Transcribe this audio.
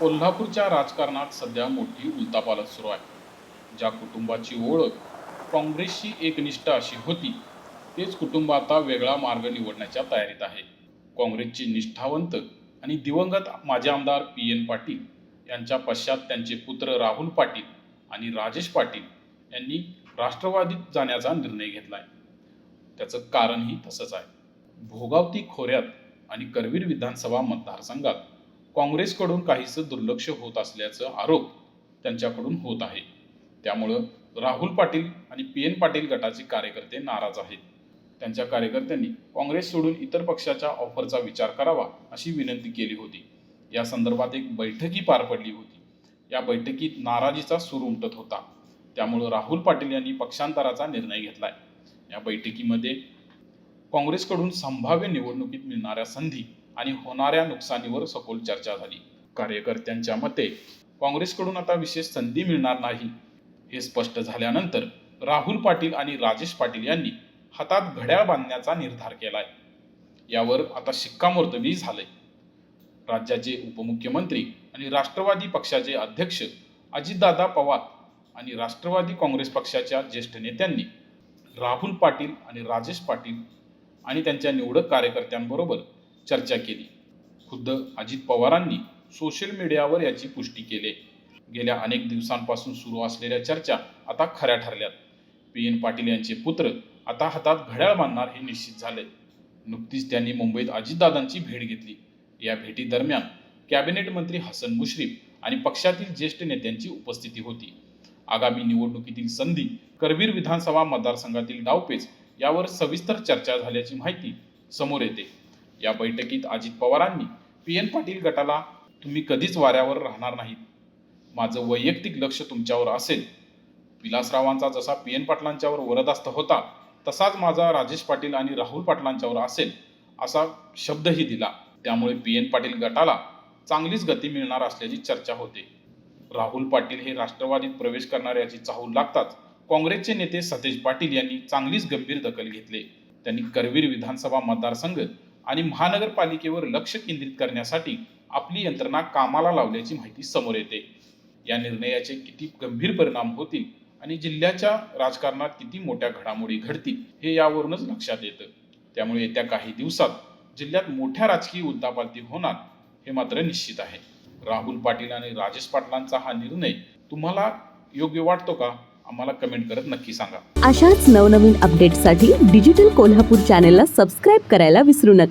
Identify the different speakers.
Speaker 1: कोल्हापूरच्या राजकारणात सध्या मोठी उलतापालत सुरू आहे. ज्या कुटुंबाची ओळख काँग्रेसशी एकनिष्ठ अशी होती तेच कुटुंब आता वेगळा मार्ग निवडण्याच्या तयारीत आहे. काँग्रेसचे निष्ठावंत आणि दिवंगत माजी आमदार पी एन पाटील यांच्या पश्चात त्यांचे पुत्र राहुल पाटील आणि राजेश पाटील यांनी राष्ट्रवादीत जाण्याचा निर्णय घेतला आहे त्याचं कारणही तसंच आहे. भोगावती खोऱ्यात आणि करवीर विधानसभा मतदारसंघात काँग्रेसकडून काहीसं दुर्लक्ष होत असल्याचा आरोप त्यांच्याकडून होत आहे. त्यामुळं राहुल पाटील आणि पी एन पाटील गटाचे कार्यकर्ते नाराज आहेत. त्यांच्या कार्यकर्त्यांनी काँग्रेस सोडून इतर पक्षाच्या ऑफरचा विचार करावा अशी विनंती केली होती. या संदर्भात एक बैठकी पार पडली होती. या बैठकीत नाराजीचा सूर उमटत होता. त्यामुळं राहुल पाटील यांनी पक्षांतराचा निर्णय घेतलाय. या बैठकीमध्ये काँग्रेसकडून संभाव्य निवडणुकीत मिळणाऱ्या संधी आणि होणाऱ्या नुकसानीवर सखोल चर्चा झाली. कार्यकर्त्यांच्या मते काँग्रेसकडून आता विशेष संधी मिळणार नाही. हे स्पष्ट झाल्यानंतर राहुल पाटील आणि राजेश पाटील यांनी हातात घड्याळ बांधण्याचा निर्धार केलाय. यावर आता शिक्कामोर्तबी झालंय. राज्याचे उपमुख्यमंत्री आणि राष्ट्रवादी पक्षाचे अध्यक्ष अजितदादा पवार आणि राष्ट्रवादी काँग्रेस पक्षाच्या ज्येष्ठ नेत्यांनी राहुल पाटील आणि राजेश पाटील आणि त्यांच्या निवडक कार्यकर्त्यांबरोबर चर्चा केली. खुद्द अजित पवारांनी सोशल मीडियावर याची पुष्टी केली. गेल्या अनेक दिवसांपासून सुरू असलेल्या चर्चा आता खऱ्या ठरल्यात. पी एन पाटील यांचे पुत्र आता हातात घड्याळ बांधणार हे निश्चित झाले नुकतीच त्यांनी मुंबईत अजितदादांची भेट घेतली. या भेटी दरम्यान कॅबिनेट मंत्री हसन मुश्रीफ आणि पक्षातील ज्येष्ठ नेत्यांची उपस्थिती होती. आगामी निवडणुकीतील संधी करवीर विधानसभा मतदारसंघातील डावपेच यावर सविस्तर चर्चा झाल्याची माहिती समोर येते. या बैठकीत अजित पवारांनी पी एन पाटील गटाला तुम्ही कधीच वाऱ्यावर राहणार नाहीत. माझं वैयक्तिक लक्ष तुमच्यावर असेल. विलासरावांचा जसा पी एन पाटलांच्यावर वरदास्त होता तसाच माझा राजेश पाटील आणि राहुल पाटलांच्यावर असेल असा शब्दही दिला. त्यामुळे पी एन पाटील गटाला चांगलीच गती मिळणार असल्याची चर्चा होते. राहुल पाटील हे राष्ट्रवादीत प्रवेश करणाऱ्याची चाहूल लागताच काँग्रेसचे नेते सतेज पाटील यांनी चांगलीच गंभीर दखल घेतली. त्यांनी करवीर विधानसभा मतदारसंघ आणि महानगरपालिकेवर लक्ष केंद्रित करण्यासाठी आपली यंत्रणा कामाला लावल्याची माहिती समोर येते. या निर्णयाचे किती गंभीर परिणाम होतील आणि जिल्ह्याच्या राजकारणात किती मोठ्या घडामोडी घडतील हे यावरूनच लक्षात येतं. त्यामुळे येत्या काही दिवसात जिल्ह्यात मोठ्या राजकीय उद्दापाती होणार हे मात्र निश्चित आहे. राहुल पाटील आणि राजेश पाटलांचा हा निर्णय तुम्हाला योग्य वाटतो का? आम्हाला कमेंट करत नक्की सांगा.
Speaker 2: अशाच नवनवीन साठी डिजिटल कोल्हापूर चॅनेलला सबस्क्राईब करायला विसरू नका.